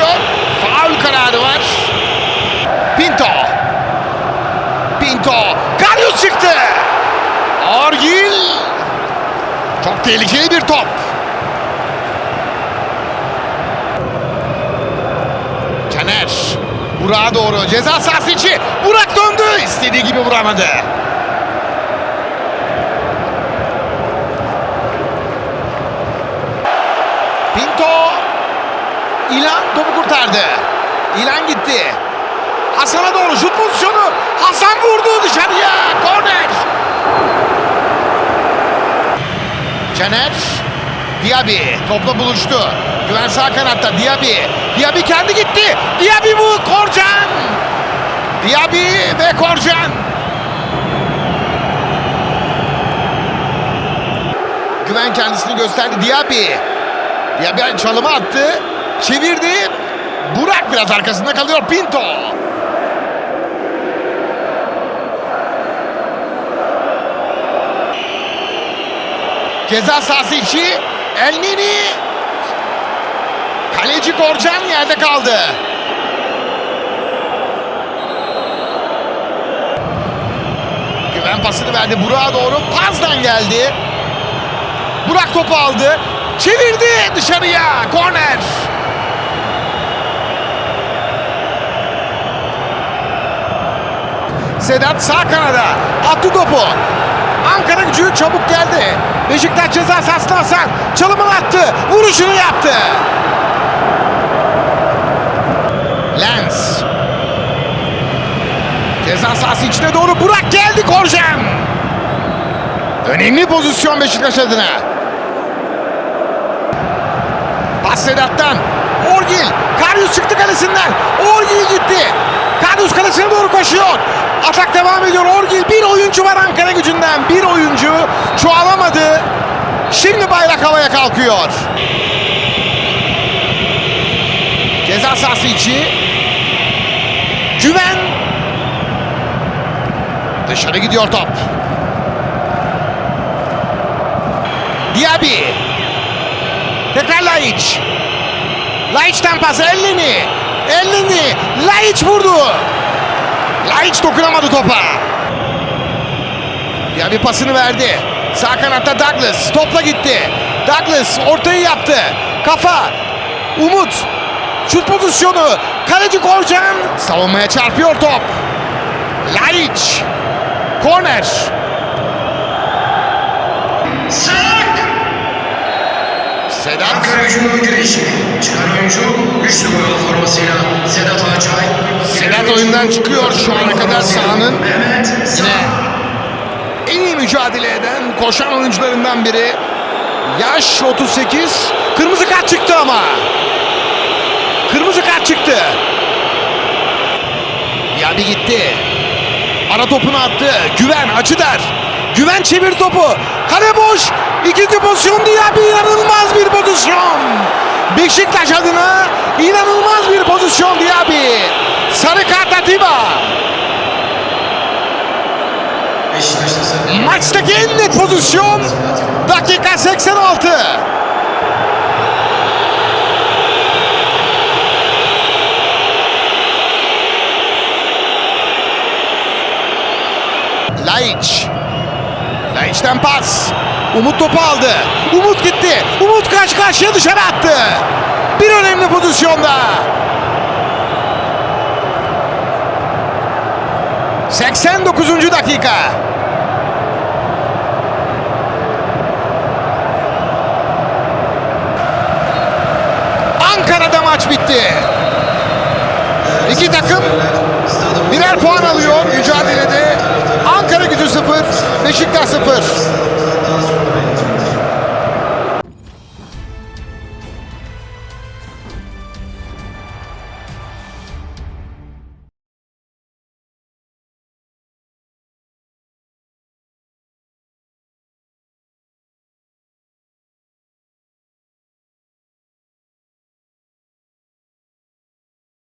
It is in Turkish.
gidiyor. Faul kararı var. Pinto. Pinto. Karius çıktı. Argil. Çok tehlikeli bir top. Caner. Burak'a doğru. Ceza sahası içi. Burak döndü. İstediği gibi vuramadı. İlan topu kurtardı. İlan gitti. Hasan'a doğru şut pozisyonu. Hasan vurdu dışarıya. Korner. Caner. Diaby topla buluştu. Güven sağ kanatta Diaby. Diaby kendi gitti. Diaby bu Korcan. Diaby ve Korcan. Güven kendisini gösterdi. Diaby. Diaby çalımı attı. Çevirdi. Burak biraz arkasında kalıyor. Pinto. Ceza sahası içi. Elnini. Kaleci Korcan yerde kaldı. Güven pasını verdi. Burak'a doğru. Pazdan geldi. Burak topu aldı. Çevirdi dışarıya. Korner. Sedat sağ kanada. Attı topu. Ankara gücü çabuk geldi. Beşiktaş ceza sahasına Hasan. Çalımını attı. Vuruşunu yaptı. Lens. Ceza sahası içine doğru Burak geldi Korcan. Önemli pozisyon Beşiktaş adına. Pas Sedat'tan. Orgil. Karius çıktı kalesinden. Orgil gitti. Karius kalesine doğru koşuyor. Atak devam ediyor. Orgil bir oyuncu var Ankara gücünden. Bir oyuncu çoğalamadı. Şimdi bayrak havaya kalkıyor. Ceza sahası içi. Güven. Dışarı gidiyor top. Diaby. Tekrar Laiç. Laiç'ten pas Elneni. Elneni. Laiç vurdu. Laiç dokunamadı topa. Diaby pasını verdi. Sağ kanatta Douglas. Topla gitti. Douglas ortayı yaptı. Kafa. Umut. Şut pozisyonu. Kaleci Korcan. Savunmaya çarpıyor top. Laiç. Korner. Sedat. Ankara gücünün değişimi. Çıkan oyuncu güçlü boyalı formasıyla Sedat Ağaçay. Sedat oyundan çıkıyor şu ana kadar sahanın. Mehmet Yine en iyi mücadele eden koşan oyuncularından biri. Yaş 38. Kırmızı kart çıktı ama. Kırmızı kart çıktı. Diaby gitti. Ara topunu attı. Güven açı der. Güven çevir topu. Kale boş. İkinci pozisyon Diaby inanılmaz bir pozisyon. Beşiktaş adına inanılmaz bir pozisyon Diaby. Sarı kart Atiba. Maçtaki en net pozisyon dakika 86. Laiç. Laiç'ten pas. Umut topu aldı. Umut gitti. Umut karşı karşıya dışarı attı. Bir önemli pozisyonda. 89. dakika. Ankara'da maç bitti. İki takım